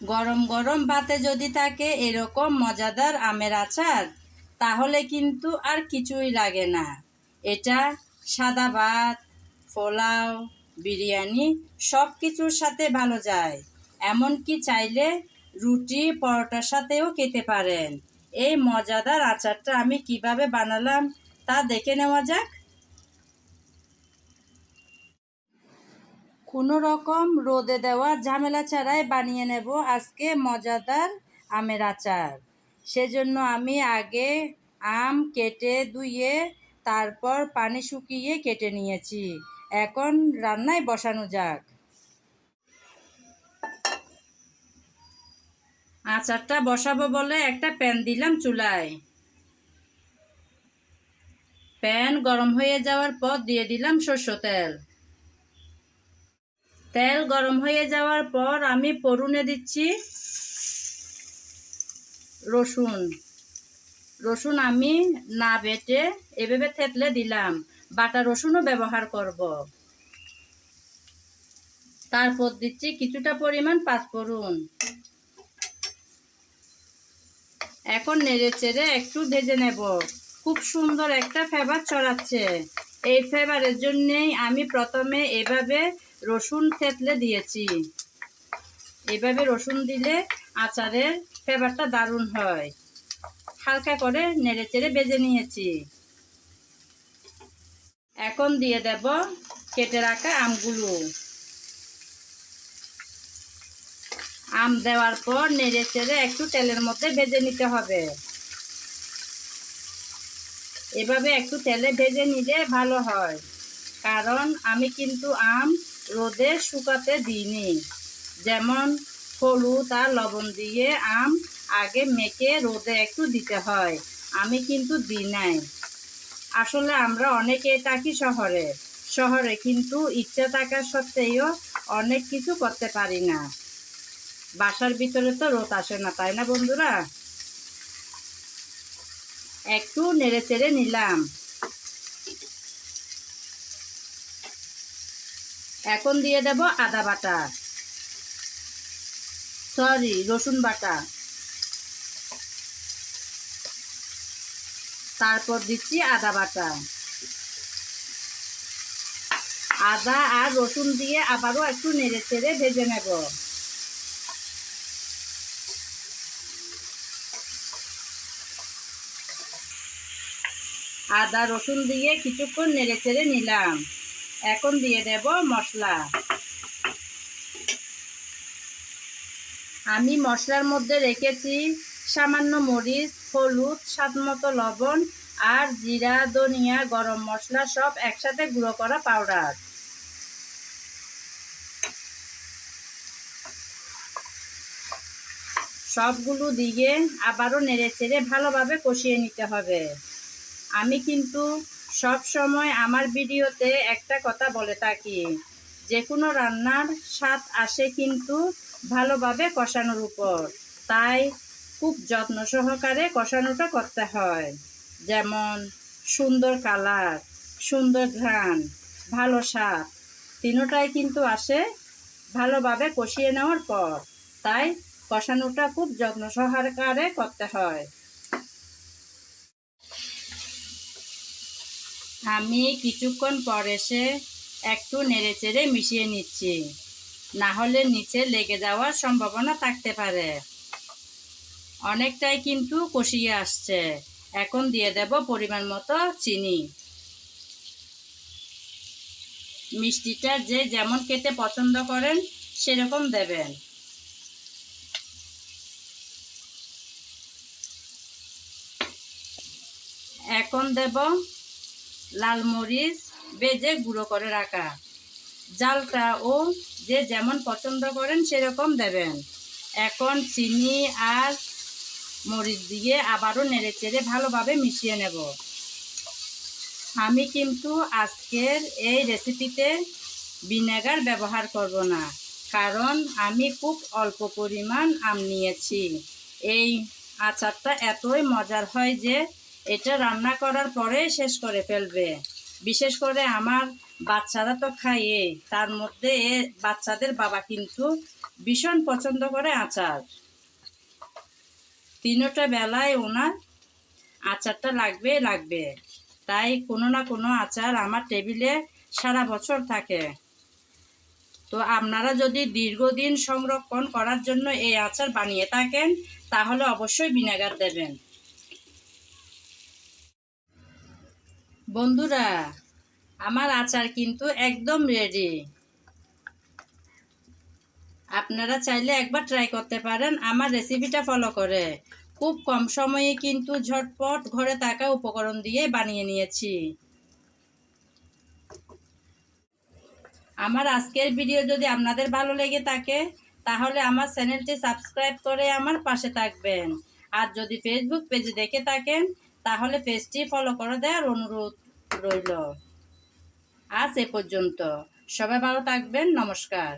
গরম গরম ভাতে যদি থাকে এরকম মজাদার আমের আচার, তাহলে কিন্তু আর কিছুই লাগে না। এটা সাদা ভাত, পোলাও, বিরিয়ানি সব কিছুর সাথে ভালো যায়। এমনকি চাইলে রুটি, পরোটার সাথেও খেতে পারেন। এই মজাদার আচারটা আমি কীভাবে বানালাম তা দেখে নেওয়া যাক। কোনো রকম রোদে দেওয়া ঝামেলা ছাড়াই বানিয়ে নেব আজকে মজাদার আমের আচার। সেজন্য আমি আগে আম কেটে ধুয়ে, তারপর পানি শুকিয়ে কেটে নিয়েছি। এখন রান্নায় বসানো যাক। আচারটা বসাবো বলে একটা প্যান দিলাম চুলায়। প্যান গরম হয়ে যাওয়ার পর দিয়ে দিলাম সর্ষ তেল। তেল গরম হয়ে যাওয়ার পর আমি পরুনে দিচ্ছি রসুন। রসুন আমি না বেটে এভাবে থেতলে দিলাম। বাটা রসুনও ব্যবহার করব। তারপর দিচ্ছি কিছুটা পরিমাণ পাঁচফোড়ন। এখন নেড়ে চেড়ে একটু ভেজে নেব। খুব সুন্দর একটা ফ্লেভার ছড়াচ্ছে। এই ফ্লেভারের জন্যেই আমি প্রথমে এভাবে রসুন থেতলে দিয়েছি। এভাবে রসুন দিলে আচারের ফ্লেভারটা দারুণ হয়। হালকা করে নেড়ে চেড়ে বেজে নিয়েছি। এখন দিয়ে দেব কেটে রাখা আমগুলো। আম দেওয়ার পর নেড়ে চেড়ে একটু তেলের মধ্যে ভেজে নিতে হবে। এভাবে একটু তেলে ভেজে নিলে ভালো হয়। কারণ আমি কিন্তু আম রোদে শুকাতে দিইনি। যেমন হলুদ আর লবণ দিয়ে আম আগে মেখে রোদে একটু দিতে হয়। আমি কিন্তু দিই নাই। আসলে আমরা অনেকে থাকি শহরে। শহরে কিন্তু ইচ্ছা থাকা সত্ত্বেও অনেক কিছু করতে পারি না। বাসার ভিতরে তো রোদ আসে না, তাই না বন্ধুরা? একটু নেড়ে চেড়ে নিলাম। এখন দিয়ে দেব আদা বাটা। সরি রসুন বাটা। তারপর দিচ্ছি আদা বাটা। আদা আর রসুন দিয়ে আবারও একটু নেড়ে চেড়ে ভেজে নেব। আদা রসুন দিয়ে কিছুক্ষণ নেড়ে চেড়ে নিলাম। এখন দিয়ে দেব মশলা। আমি মশলার মধ্যে রেখেছি সামান্য মরিচ, হলুদ, স্বাদ মতো লবণ আর জিরা, ধনিয়া, গরম মশলা সব একসাথে গুঁড়ো করা পাউডার। সবগুলো দিয়ে আবারও নেড়ে চেড়ে ভালোভাবে কষিয়ে নিতে হবে। আমি কিন্তু সব সময় আমার ভিডিওতে একটা কথা বলে থাকি। যে কোনো রান্নার স্বাদ আসে কিন্তু ভালোভাবে কষানোর উপর। তাই খুব যত্ন সহকারে কষানোটা করতে হয়। যেমন, সুন্দর কালার, সুন্দর ঘ্রাণ, ভালো স্বাদ, তিনোটাই কিন্তু আসে ভালোভাবে কষিয়ে নেওয়ার পর। তাই কষানোটা খুব যত্ন সহকারে করতে হয়। আমি কিছুক্ষণ পর এসে একটু নেড়ে চেড়ে মিশিয়ে নিচ্ছি। না হলে নিচে লেগে যাওয়ার সম্ভাবনা থাকতে পারে। অনেকটাই কিন্তু কষিয়ে আসছে। এখন দিয়ে দেব পরিমাণ মতো চিনি। মিষ্টিটা যে যেমন খেতে পছন্দ করেন, সেরকম দেবেন। এখন দেব লাল মরিচ বেজে গুঁড়ো করে রাখা। জালটা ও যে যেমন পছন্দ করেন সেরকম দেবেন। এখন চিনি আর মরিচ দিয়ে আবারও নেড়ে চেড়ে ভালোভাবে মিশিয়ে নেব। আমি কিন্তু আজকের এই রেসিপিতে ভিনেগার ব্যবহার করব না, কারণ আমি খুব অল্প পরিমাণ আম নিয়েছি। এই আচারটা এতই মজার হয় যে এটা রান্না করার পরে শেষ করে ফেলবে। বিশেষ করে আমার বাচ্চারা তো খাইয়ে তার মধ্যে এ বাচ্চাদের বাবা কিন্তু ভীষণ পছন্দ করে আচার। তিনোটা বেলায় ওনার আচারটা লাগবে লাগবে। তাই কোনো না কোনো আচার আমার টেবিলে সারা বছর থাকে। তো আপনারা যদি দীর্ঘদিন সংরক্ষণ করার জন্য এই আচার বানিয়ে থাকেন, তাহলে অবশ্যই ভিনেগার দেবেন। বন্ধুরা, আমার আচার কিন্তু একদম রেডি আপনারা চাইলে একবার ট্রাই করতে পারেন, আমার রেসিপিটা ফলো করে। খুব কম সময়ে কিন্তু ঝটপট ঘরে থাকা উপকরণ দিয়ে বানিয়ে নিয়েছি। আমার আজকের ভিডিও যদি আপনাদের ভালো লেগে থাকে, তাহলে আমার চ্যানেলটি সাবস্ক্রাইব করে আমার পাশে থাকবেন। আর যদি ফেসবুক পেজে দেখে থাকেন তাহলে পেজটি ফলো করে দেওয়ার অনুরোধ রইল। আজ এ পর্যন্ত। সবাই ভালো থাকবেন। নমস্কার।